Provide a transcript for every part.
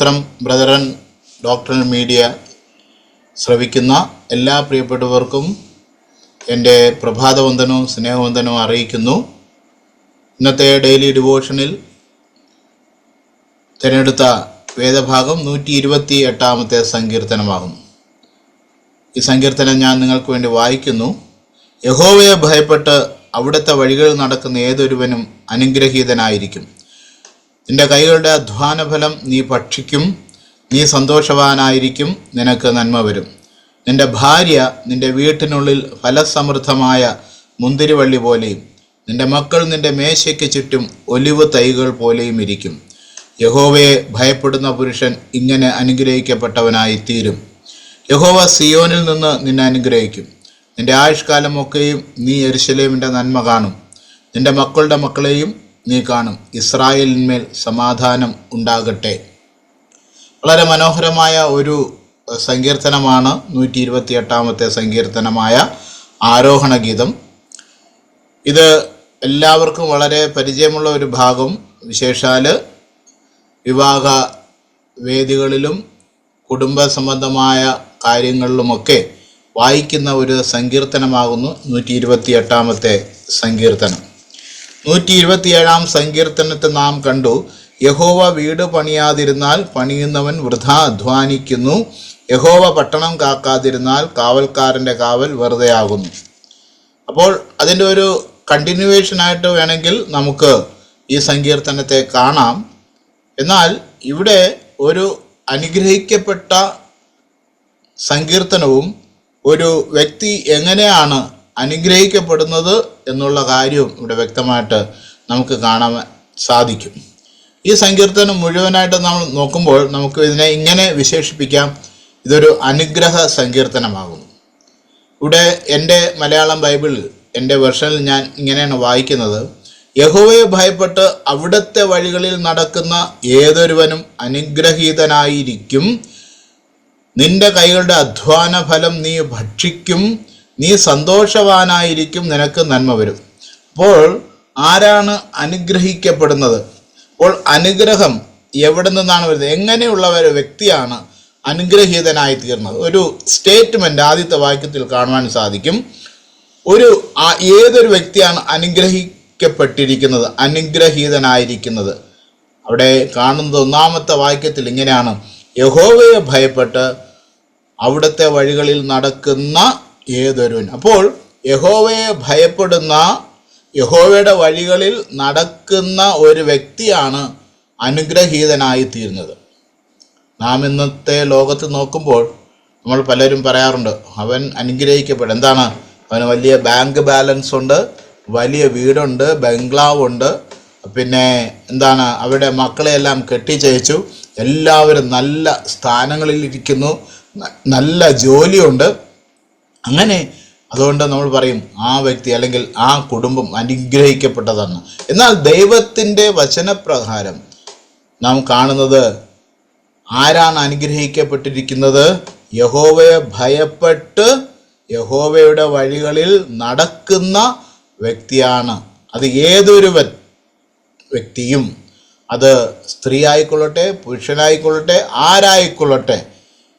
ആത്മമിത്രം brethren doctor media ശ്രവിക്കുന്ന എല്ലാ പ്രിയപ്പെട്ടവർക്കും എന്റെ പ്രഭാതവന്ദനവും സ്നേഹവന്ദനവും അറിയിക്കുന്നു. ഇന്നത്തെ ഡെയിലി ഡിവോഷനിൽ തിരഞ്ഞെടുത്ത വേദഭാഗം നൂറ്റി ഇരുപത്തി എട്ടാമത്തെ സങ്കീർത്തനമാകുന്നു. ഈ സങ്കീർത്തനം ഞാൻ നിങ്ങൾക്ക് വേണ്ടി വായിക്കുന്നു. യഹോവയെ ഭയപ്പെട്ട് അവിടുത്തെ വഴികളിൽ നടക്കുന്ന ഏതൊരുവനും അനുഗ്രഹീതനായിരിക്കും. നിന്റെ കൈകളുടെ അധ്വാനഫലം നീ ഭക്ഷിക്കും. നീ സന്തോഷവാനായിരിക്കും. നിനക്ക് നന്മ വരും. നിന്റെ ഭാര്യ നിന്റെ വീട്ടിനുള്ളിൽ ഫലസമൃദ്ധമായ മുന്തിരിവള്ളി പോലെയും നിന്റെ മക്കൾ നിന്റെ മേശയ്ക്ക് ചുറ്റും ഒലിവ് തൈകൾ പോലെയും ഇരിക്കും. യഹോവയെ ഭയപ്പെടുന്ന പുരുഷൻ ഇങ്ങനെ അനുഗ്രഹിക്കപ്പെട്ടവനായി തീരും യഹോവ സിയോനിൽ നിന്ന് നിന്നെ അനുഗ്രഹിക്കും. നിന്റെ ആയുഷ്കാലമൊക്കെയും നീ എരിശലേമിന്റെ നന്മ കാണും. നിന്റെ മക്കളുടെ മക്കളെയും നീ കാണും. ഇസ്രായേലിന്മേൽ സമാധാനം ഉണ്ടാകട്ടെ. വളരെ മനോഹരമായ ഒരു സങ്കീർത്തനമാണ് നൂറ്റി ഇരുപത്തി എട്ടാമത്തെ സങ്കീർത്തനമായ ആരോഹണ ഗീതം. ഇത് എല്ലാവർക്കും വളരെ പരിചയമുള്ള ഒരു ഭാഗം. വിശേഷാൽ വിവാഹ വേദികളിലും കുടുംബ സംബന്ധമായ കാര്യങ്ങളിലുമൊക്കെ വായിക്കുന്ന ഒരു സങ്കീർത്തനമാകുന്നു നൂറ്റി ഇരുപത്തി എട്ടാമത്തെ സങ്കീർത്തനം. നൂറ്റി ഇരുപത്തിയേഴാം സങ്കീർത്തനത്തെ നാം കണ്ടു. യഹോവ വീട് പണിയാതിരുന്നാൽ പണിയുന്നവൻ വൃഥ അധ്വാനിക്കുന്നു. യഹോവ പട്ടണം കാക്കാതിരുന്നാൽ കാവൽക്കാരന്റെ കാവൽ വെറുതെയാകുന്നു. അപ്പോൾ അതിന്റെ ഒരു കണ്ടിന്യൂവേഷൻ ആയിട്ട് വേണമെങ്കിൽ നമുക്ക് ഈ സങ്കീർത്തനത്തെ കാണാം. എന്നാൽ ഇവിടെ ഒരു അനുഗ്രഹിക്കപ്പെട്ട സങ്കീർത്തനവും ഒരു വ്യക്തി എങ്ങനെയാണ് അനുഗ്രഹിക്കപ്പെടുന്നത് എന്നുള്ള കാര്യവും ഇവിടെ വ്യക്തമായിട്ട് നമുക്ക് കാണാൻ സാധിക്കും. ഈ സങ്കീർത്തനം മുഴുവനായിട്ട് നമ്മൾ നോക്കുമ്പോൾ നമുക്ക് ഇതിനെ ഇങ്ങനെ വിശേഷിപ്പിക്കാം. ഇതൊരു അനുഗ്രഹ സങ്കീർത്തനമാകുന്നു. ഇവിടെ എന്റെ മലയാളം ബൈബിളിൽ എന്റെ വെർഷനിൽ ഞാൻ ഇങ്ങനെയാണ് വായിക്കുന്നത്. യഹോവയെ ഭയപ്പെട്ട് അവിടുത്തെ വഴികളിൽ നടക്കുന്ന ഏതൊരുവനും അനുഗ്രഹീതനായിരിക്കും. നിന്റെ കൈകളുടെ അധ്വാന ഫലം നീ ഭക്ഷിക്കും. നീ സന്തോഷവാനായിരിക്കും നിനക്ക് നന്മ വരും. അപ്പോൾ ആരാണ് അനുഗ്രഹിക്കപ്പെടുന്നത്? അപ്പോൾ അനുഗ്രഹം എവിടെ നിന്നാണ് വരുന്നത്? എങ്ങനെയുള്ള ഒരു വ്യക്തിയാണ് അനുഗ്രഹീതനായി തീർന്നത് ഒരു സ്റ്റേറ്റ്മെന്റ് ആദ്യത്തെ വാക്യത്തിൽ കാണുവാൻ സാധിക്കും. ഒരു ഏതൊരു വ്യക്തിയാണ് അനുഗ്രഹിക്കപ്പെട്ടിരിക്കുന്നത്? അനുഗ്രഹീതനായിരിക്കുന്നത്. അവിടെ കാണുന്നത് ഒന്നാമത്തെ വാക്യത്തിൽ ഇങ്ങനെയാണ്. യഹോവയെ ഭയപ്പെട്ട് അവിടുത്തെ വഴികളിൽ നടക്കുന്ന ഏതൊരുവൻ? അപ്പോൾ യഹോവയെ ഭയപ്പെടുന്ന യഹോവയുടെ വഴികളിൽ നടക്കുന്ന ഒരു വ്യക്തിയാണ് അനുഗ്രഹീതനായി തീരുന്നത് നാം ഇന്നത്തെ ലോകത്ത് നോക്കുമ്പോൾ നമ്മൾ പലരും പറയാറുണ്ട് അവൻ അനുഗ്രഹിക്കപ്പെടും. എന്താണ്? അവന് വലിയ ബാങ്ക് ബാലൻസ് ഉണ്ട് വലിയ വീടുണ്ട് ബംഗ്ലാവ് ഉണ്ട് പിന്നെ എന്താണ്? അവരുടെ മക്കളെയെല്ലാം കെട്ടിച്ചയച്ചു. എല്ലാവരും നല്ല സ്ഥാനങ്ങളിൽ ഇരിക്കുന്നു നല്ല ജോലിയുണ്ട്. അങ്ങനെ അതുകൊണ്ട് നമ്മൾ പറയും ആ വ്യക്തി അല്ലെങ്കിൽ ആ കുടുംബം അനുഗ്രഹിക്കപ്പെട്ടതാണ് എന്നാൽ ദൈവത്തിന്റെ വചനപ്രകാരം നാം കാണുന്നത് ആരാണ് അനുഗ്രഹിക്കപ്പെട്ടിരിക്കുന്നത്? യഹോവയെ ഭയപ്പെട്ട് യഹോവയുടെ വഴികളിൽ നടക്കുന്ന വ്യക്തിയാണ്. അത് ഏതൊരു വ്യക്തിയും അത് സ്ത്രീ ആയിക്കൊള്ളട്ടെ പുരുഷനായിക്കൊള്ളട്ടെ ആരായിക്കൊള്ളട്ടെ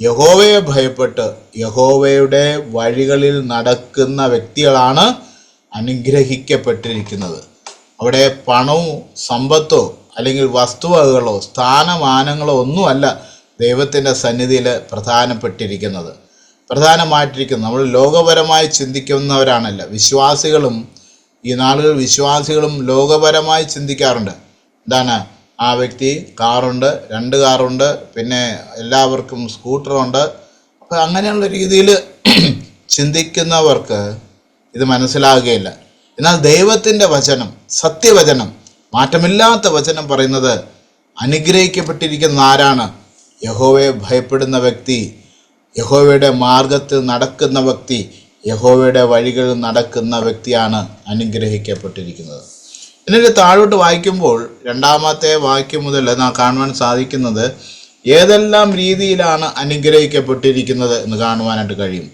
യഹോവയെ ഭയപ്പെട്ട് യഹോവയുടെ വഴികളിൽ നടക്കുന്ന വ്യക്തികളാണ് അനുഗ്രഹിക്കപ്പെട്ടിരിക്കുന്നത്. അവിടെ പണവും സമ്പത്തോ അല്ലെങ്കിൽ വസ്തുവകകളോ സ്ഥാനമാനങ്ങളോ ഒന്നുമല്ല ദൈവത്തിന്റെ സന്നിധിയിൽ പ്രധാനപ്പെട്ടിരിക്കുന്നത്. പ്രധാനമായിട്ടിരിക്കുന്നത് നമ്മൾ ലോകപരമായി ചിന്തിക്കുന്നവരാണല്ല. വിശ്വാസികളും ഈ നാളുകൾ വിശ്വാസികളും ലോകപരമായി ചിന്തിക്കാറുണ്ട്. എന്താണ്? ആ വ്യക്തി കാറുണ്ട് രണ്ട് കാറുണ്ട് പിന്നെ എല്ലാവർക്കും സ്കൂട്ടറുണ്ട്. അപ്പോൾ അങ്ങനെയുള്ള രീതിയിൽ ചിന്തിക്കുന്നവർക്ക് ഇത് മനസ്സിലാകുകയില്ല. എന്നാൽ ദൈവത്തിന്റെ വചനം സത്യവചനം മാറ്റമില്ലാത്ത വചനം പറയുന്നത് അനുഗ്രഹിക്കപ്പെട്ടിരിക്കുന്ന ആരാണ്? യഹോവയെ ഭയപ്പെടുന്ന വ്യക്തി യഹോവയുടെ മാർഗത്തിൽ നടക്കുന്ന വ്യക്തി യഹോവയുടെ വഴികളിൽ നടക്കുന്ന വ്യക്തിയാണ് അനുഗ്രഹിക്കപ്പെട്ടിരിക്കുന്നത്. എന്നിട്ട് താഴോട്ട് വായിക്കുമ്പോൾ രണ്ടാമത്തെ വാക്യം മുതൽ നാം കാണുവാൻ സാധിക്കുന്നത് ഏതെല്ലാം രീതിയിലാണ് അനുഗ്രഹിക്കപ്പെട്ടിരിക്കുന്നത് എന്ന് കാണുവാനായിട്ട് കഴിയും.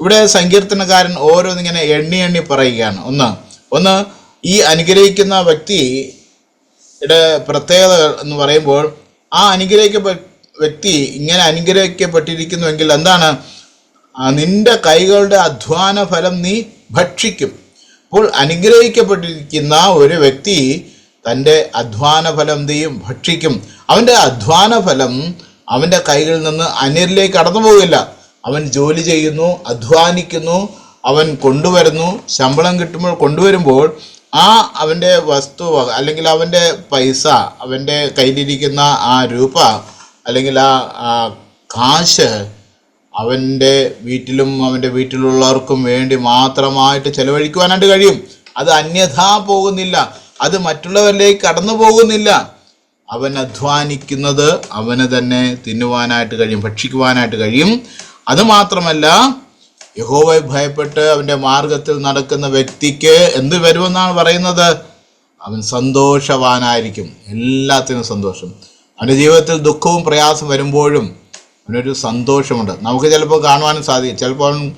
ഇവിടെ സങ്കീർത്തനക്കാരൻ ഓരോന്നിങ്ങനെ എണ്ണി എണ്ണി പറയുകയാണ്. ഒന്ന് ഒന്ന് ഈ അനുഗ്രഹിക്കുന്ന വ്യക്തിയുടെ പ്രത്യേകത എന്ന് പറയുമ്പോൾ ആ അനുഗ്രഹിക്കപ്പെട്ട വ്യക്തി ഇങ്ങനെ അനുഗ്രഹിക്കപ്പെട്ടിരിക്കുന്നുവെങ്കിൽ എന്താണ്? നിന്റെ കൈകളുടെ അധ്വാന ഫലം നീ ഭക്ഷിക്കും. അപ്പോൾ അനുഗ്രഹിക്കപ്പെട്ടിരിക്കുന്ന ഒരു വ്യക്തി തന്റെ അധ്വാന ഫലം തീയും ഭക്ഷിക്കും. അവന്റെ അധ്വാന ഫലം അവന്റെ കൈകളിൽ നിന്ന് അന്യരിലേക്ക് കടന്നു പോകില്ല. അവൻ ജോലി ചെയ്യുന്നു അധ്വാനിക്കുന്നു അവൻ കൊണ്ടുവരുന്നു ശമ്പളം കിട്ടുമ്പോൾ കൊണ്ടുവരുമ്പോൾ ആ അവന്റെ വസ്തു അല്ലെങ്കിൽ അവന്റെ പൈസ അവന്റെ കയ്യിലിരിക്കുന്ന ആ രൂപ അല്ലെങ്കിൽ ആ കാശ് അവന്റെ വീട്ടിലും അവന്റെ വീട്ടിലുള്ളവർക്കും വേണ്ടി മാത്രമായിട്ട് ചെലവഴിക്കുവാനായിട്ട് കഴിയും. അത് അന്യഥാ പോകുന്നില്ല. അത് മറ്റുള്ളവരിലേക്ക് കടന്നു പോകുന്നില്ല. അവൻ അധ്വാനിക്കുന്നത് അവന് തന്നെ തിന്നുവാനായിട്ട് കഴിയും ഭക്ഷിക്കുവാനായിട്ട് കഴിയും. അതുമാത്രമല്ല യഹോവയെ ഭയപ്പെട്ട് അവന്റെ മാർഗത്തിൽ നടക്കുന്ന വ്യക്തിക്ക് എന്ത് വരുമെന്നാണ് പറയുന്നത്? അവൻ സന്തോഷവാനായിരിക്കും. എല്ലാത്തിനും സന്തോഷം. അവന്റെ ജീവിതത്തിൽ ദുഃഖവും പ്രയാസം വരുമ്പോഴും അവനൊരു സന്തോഷമുണ്ട്. നമുക്ക് ചിലപ്പോൾ കാണുവാനും സാധിക്കും. ചിലപ്പോൾ അവൻ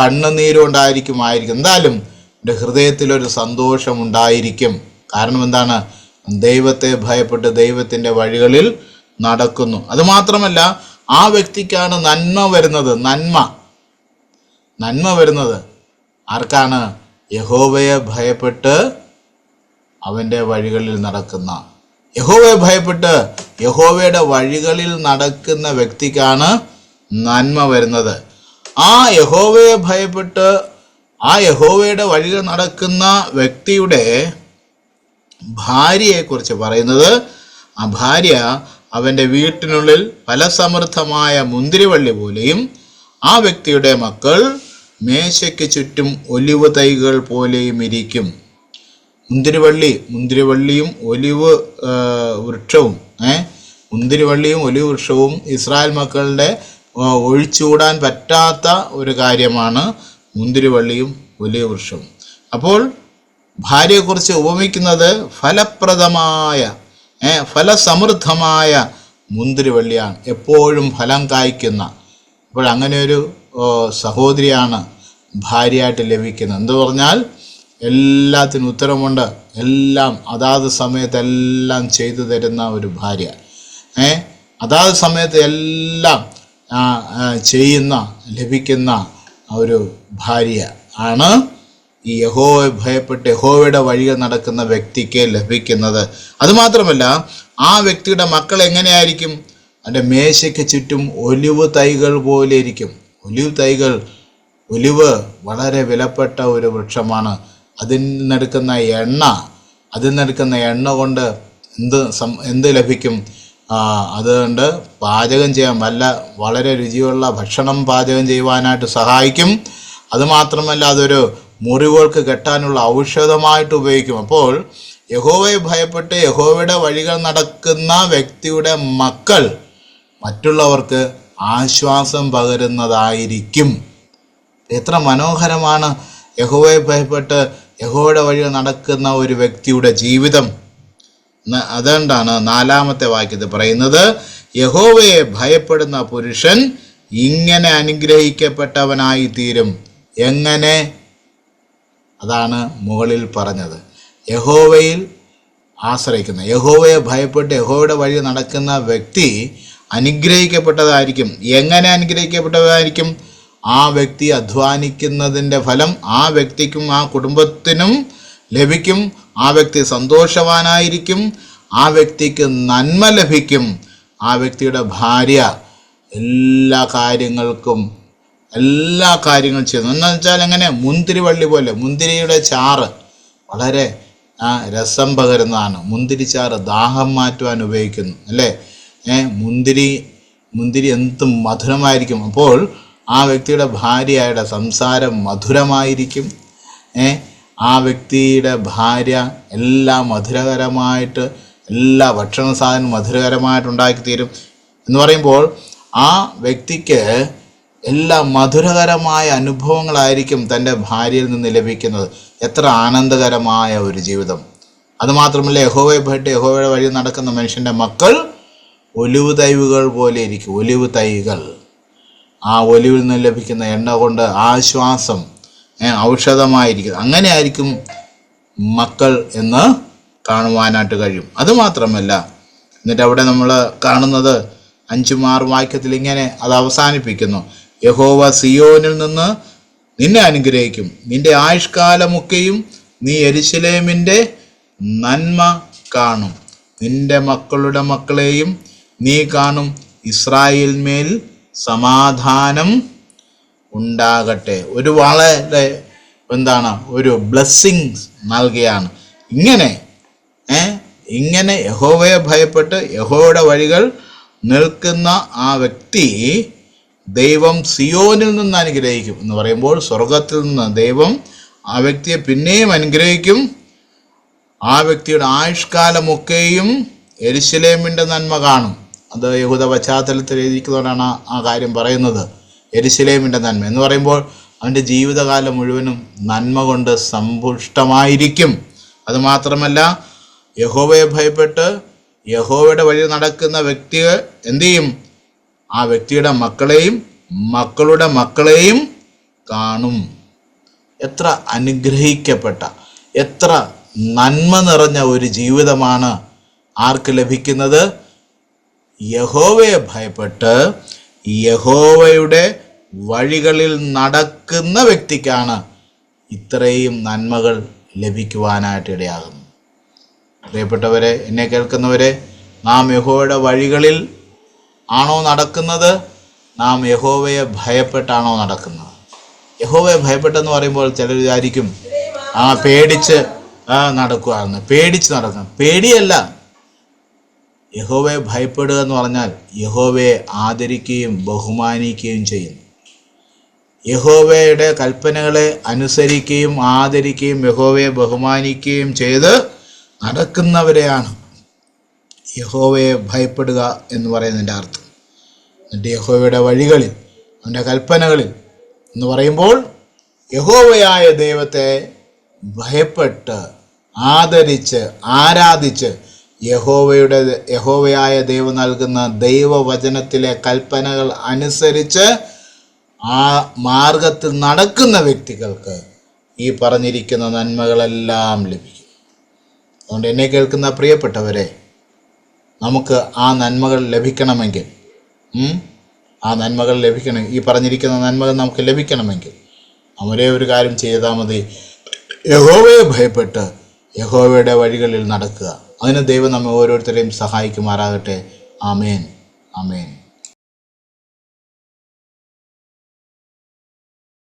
കണ്ണുനീരുണ്ടായിരിക്കും ആയിരിക്കും. എന്തായാലും എന്റെ ഹൃദയത്തിലൊരു സന്തോഷമുണ്ടായിരിക്കും. കാരണം എന്താണ്? ദൈവത്തെ ഭയപ്പെട്ട് ദൈവത്തിന്റെ വഴികളിൽ നടക്കുന്നു. അതുമാത്രമല്ല ആ വ്യക്തിക്കാണ് നന്മ വരുന്നത്. നന്മ. നന്മ വരുന്നത്. ആർക്കാണ്? യഹോവയെ ഭയപ്പെട്ട് അവന്റെ വഴികളിൽ നടക്കുന്ന യഹോവയെ ഭയപ്പെട്ട് യഹോവയുടെ വഴികളിൽ നടക്കുന്ന വ്യക്തിക്കാണ് നന്മ വരുന്നത്. ആ യഹോവയെ ഭയപ്പെട്ട് ആ യഹോവയുടെ വഴികൾ നടക്കുന്ന വ്യക്തിയുടെ ഭാര്യയെക്കുറിച്ച് പറയുന്നത് ആ ഭാര്യ അവന്റെ വീട്ടിനുള്ളിൽ ഫലസമൃദ്ധമായ മുന്തിരിവള്ളി പോലെയും ആ വ്യക്തിയുടെ മക്കൾ മേശയ്ക്ക് ചുറ്റും ഒലിവ് തൈകൾ പോലെയും ഇരിക്കും. മുന്തിരിവള്ളി മുന്തിരിവള്ളിയും ഒലിവ് വൃക്ഷവും ഏ? മുന്തിരിവള്ളിയും ഒലിവ് വൃക്ഷവും ഇസ്രായേൽ മക്കളുടെ ഒഴിച്ചുകൂടാൻ പറ്റാത്ത ഒരു കാര്യമാണ് മുന്തിരിവള്ളിയും ഒലിവ് വൃക്ഷവും. അപ്പോൾ ഭാര്യയെക്കുറിച്ച് ഉപമിക്കുന്നത് ഫലപ്രദമായ ഫലസമൃദ്ധമായ മുന്തിരിവള്ളിയാണ് എപ്പോഴും ഫലം കായ്ക്കുന്ന. അപ്പോൾ അങ്ങനെ ഒരു സഹോദരിയാണ് ഭാര്യയായിട്ട് ലഭിക്കുന്നത്. എന്ന് പറഞ്ഞാൽ എല്ലാത്തിനും ഉത്തരമുണ്ട്. എല്ലാം അതാത് സമയത്ത് എല്ലാം ചെയ്തു തരുന്ന ഒരു ഭാര്യ. ഏ? അതാത് സമയത്ത് എല്ലാം ചെയ്യുന്ന ലഭിക്കുന്ന ഒരു ഭാര്യ ആണ് ഈ യഹോവയെ ഭയപ്പെട്ട് യഹോവയുടെ വഴികൾ നടക്കുന്ന വ്യക്തിക്ക് ലഭിക്കുന്നത്. അതുമാത്രമല്ല ആ വ്യക്തിയുടെ മക്കൾ എങ്ങനെയായിരിക്കും? അതിന്റെ മേശയ്ക്ക് ചുറ്റും ഒലിവ് തൈകൾ പോലെ ഇരിക്കും. ഒലിവ് തൈകൾ ഒലിവ് വളരെ വിലപ്പെട്ട ഒരു വൃക്ഷമാണ്. അതിൽ നിന്നെടുക്കുന്ന എണ്ണ അതിൽ നിന്നെടുക്കുന്ന എണ്ണ കൊണ്ട് എന്ത് സം എന്ത് ലഭിക്കും? അതുകൊണ്ട് പാചകം ചെയ്യാൻ വല്ല വളരെ രുചിയുള്ള ഭക്ഷണം പാചകം ചെയ്യുവാനായിട്ട് സഹായിക്കും. അതുമാത്രമല്ല അതൊരു മുറിവുകൾക്ക് കെട്ടാനുള്ള ഔഷധമായിട്ട് ഉപയോഗിക്കും. അപ്പോൾ യഹോവയെ ഭയപ്പെട്ട് യഹോവയുടെ വഴികൾ നടക്കുന്ന വ്യക്തിയുടെ മക്കൾ മറ്റുള്ളവർക്ക് ആശ്വാസം പകരുന്നതായിരിക്കും. എത്ര മനോഹരമാണ് യഹോവയെ ഭയപ്പെട്ട് യഹോവയുടെ വഴി നടക്കുന്ന ഒരു വ്യക്തിയുടെ ജീവിതം. അതുകൊണ്ടാണ് നാലാമത്തെ വാക്യത്തിൽ പറയുന്നത് യഹോവയെ ഭയപ്പെടുന്ന പുരുഷൻ ഇങ്ങനെ അനുഗ്രഹിക്കപ്പെട്ടവനായി തീരും. എങ്ങനെ? അതാണ് മുകളിൽ പറഞ്ഞത്. യഹോവയിൽ ആശ്രയിക്കുന്ന യഹോവയെ ഭയപ്പെട്ട് യഹോയുടെ വഴി നടക്കുന്ന വ്യക്തി അനുഗ്രഹിക്കപ്പെട്ടതായിരിക്കും. എങ്ങനെ അനുഗ്രഹിക്കപ്പെട്ടതായിരിക്കും? ആ വ്യക്തി അധ്വാനിക്കുന്നതിന്റെ ഫലം ആ വ്യക്തിക്കും ആ കുടുംബത്തിനും ലഭിക്കും. ആ വ്യക്തി സന്തോഷവാനായിരിക്കും. ആ വ്യക്തിക്ക് നന്മ ലഭിക്കും. ആ വ്യക്തിയുടെ ഭാര്യ എല്ലാ കാര്യങ്ങൾക്കും എല്ലാ കാര്യങ്ങളും ചെയ്യുന്നു. എന്ന് വെച്ചാൽ എങ്ങനെ മുന്തിരിവള്ളി പോലെ മുന്തിരിയുടെ ചാറ് വളരെ രസം പകരുന്നതാണ്. മുന്തിരി ചാറ് ദാഹം മാറ്റുവാൻ ഉപയോഗിക്കുന്നു. അല്ലേ? മുന്തിരി മുന്തിരി എന്തും മധുരമായിരിക്കും. അപ്പോൾ ആ വ്യക്തിയുടെ ഭാര്യയുടെ സംസാരം മധുരമായിരിക്കും. ആ വ്യക്തിയുടെ ഭാര്യ എല്ലാം മധുരകരമായിട്ട് എല്ലാ ഭക്ഷണ സാധനവും മധുരകരമായിട്ട് ഉണ്ടാക്കി തീരും എന്ന് പറയുമ്പോൾ ആ വ്യക്തിക്ക് എല്ലാ മധുരകരമായ അനുഭവങ്ങളായിരിക്കും തന്റെ ഭാര്യയിൽ നിന്ന് ലഭിക്കുന്നത്. എത്ര ആനന്ദകരമായ ഒരു ജീവിതം. അതുമാത്രമല്ല യഹോവയെ ഭട്ട് യഹോവയുടെ വഴി നടക്കുന്ന മനുഷ്യന്റെ മക്കൾ ഒലിവ് തൈവുകൾ പോലെ ഇരിക്കും. ഒലിവ് തൈകൾ. ആ ഒലിവിൽ നിന്ന് ലഭിക്കുന്ന എണ്ണ കൊണ്ട് ആശ്വാസം ഔഷധമായിരിക്കും. അങ്ങനെ ആയിരിക്കും മക്കൾ എന്ന് കാണുവാനായിട്ട് കഴിയും. അതുമാത്രമല്ല എന്നിട്ട് അവിടെ നമ്മൾ കാണുന്നത് അഞ്ചും ആറും വാക്യത്തിൽ ഇങ്ങനെ അത് അവസാനിപ്പിക്കുന്നു. യഹോവ സിയോനിൽ നിന്ന് നിന്നെ അനുഗ്രഹിക്കും. നിന്റെ ആയുഷ്കാലമൊക്കെയും നീ എരിശിലേമിന്റെ നന്മ കാണും. നിന്റെ മക്കളുടെ മക്കളെയും നീ കാണും. ഇസ്രായേൽ മേൽ സമാധാനം ഉണ്ടാകട്ടെ. ഒരു വളരെ എന്താണ്? ഒരു ബ്ലെസ്സിങ്സ് നൽകുകയാണ് ഇങ്ങനെ ഇങ്ങനെ യഹോവയെ ഭയപ്പെട്ട് യഹോയുടെ വഴികൾ നിൽക്കുന്ന ആ വ്യക്തി ദൈവം സിയോനിൽ നിന്ന് അനുഗ്രഹിക്കും എന്ന് പറയുമ്പോൾ സ്വർഗത്തിൽ നിന്ന് ദൈവം ആ വ്യക്തിയെ പിന്നെയും അനുഗ്രഹിക്കും. ആ വ്യക്തിയുടെ ആയുഷ്കാലമൊക്കെയും എരിശിലേമിന്റെ നന്മ കാണും. അത് യഹൂദ പശ്ചാത്തലത്തിൽ എഴുതിക്കുന്നവരാണ് ആ- കാര്യം പറയുന്നത്. എരിശിലേമിന്റെ നന്മ എന്ന് പറയുമ്പോൾ അവന്റെ ജീവിതകാലം മുഴുവനും നന്മ കൊണ്ട് സമ്പുഷ്ടമായിരിക്കും. അതുമാത്രമല്ല യഹോവയെ ഭയപ്പെട്ട് യഹോവയുടെ വഴി നടക്കുന്ന വ്യക്തികൾ എന്തു ചെയ്യും? ആ വ്യക്തിയുടെ മക്കളെയും മക്കളുടെ മക്കളെയും കാണും. എത്ര അനുഗ്രഹിക്കപ്പെട്ട എത്ര നന്മ നിറഞ്ഞ ഒരു ജീവിതമാണ് ആർക്ക് ലഭിക്കുന്നത്? യഹോവയെ ഭയപ്പെട്ട് യഹോവയുടെ വഴികളിൽ നടക്കുന്ന വ്യക്തിക്കാണ് ഇത്രയും നന്മകൾ ലഭിക്കുവാനായിട്ട് ഇടയാകുന്നത്. പ്രിയപ്പെട്ടവരെ എന്നെ കേൾക്കുന്നവരെ നാം യഹോവയുടെ വഴികളിൽ ആണോ നടക്കുന്നത്? നാം യഹോവയെ ഭയപ്പെട്ടാണോ നടക്കുന്നത്? യഹോവയെ ഭയപ്പെട്ടെന്ന് പറയുമ്പോൾ ചിലർ വിചാരിക്കും ആ പേടിച്ച് ആ നടക്കുകയാണെന്ന് പേടിച്ച് നടക്കണം. പേടിയല്ല. യഹോവയെ ഭയപ്പെടുക എന്ന് പറഞ്ഞാൽ യഹോവയെ ആദരിക്കുകയും ബഹുമാനിക്കുകയും ചെയ്യുന്നു. യഹോവയുടെ കൽപ്പനകളെ അനുസരിക്കുകയും ആദരിക്കുകയും യഹോവയെ ബഹുമാനിക്കുകയും ചെയ്ത് നടക്കുന്നവരെയാണ് യഹോവയെ ഭയപ്പെടുക എന്ന് പറയുന്നതിന്റെ അർത്ഥം. എന്നിട്ട് യഹോവയുടെ വഴികളിൽ അവന്റെ കൽപ്പനകളിൽ എന്ന് പറയുമ്പോൾ യഹോവയായ ദൈവത്തെ ഭയപ്പെട്ട് ആദരിച്ച് ആരാധിച്ച് യഹോവയുടെ യഹോവയായ ദൈവം നൽകുന്ന ദൈവവചനത്തിലെ കൽപ്പനകൾ അനുസരിച്ച് ആ മാർഗത്തിൽ നടക്കുന്ന വ്യക്തികൾക്ക് ഈ പറഞ്ഞിരിക്കുന്ന നന്മകളെല്ലാം ലഭിക്കും. അതുകൊണ്ട് എന്നെ കേൾക്കുന്ന പ്രിയപ്പെട്ടവരെ നമുക്ക് ആ നന്മകൾ ലഭിക്കണമെങ്കിൽ ആ നന്മകൾ ലഭിക്കണം ഈ പറഞ്ഞിരിക്കുന്ന നന്മകൾ നമുക്ക് ലഭിക്കണമെങ്കിൽ അവരെ ഒരേ കാര്യം ചെയ്താൽ മതി. യഹോവയെ ഭയപ്പെട്ട് യഹോവയുടെ വഴികളിൽ നടക്കുക. അതിന് ദൈവം നമ്മെ ഓരോരുത്തരെയും സഹായിക്കുമാറാകട്ടെ. ആമേൻ. ആമേൻ.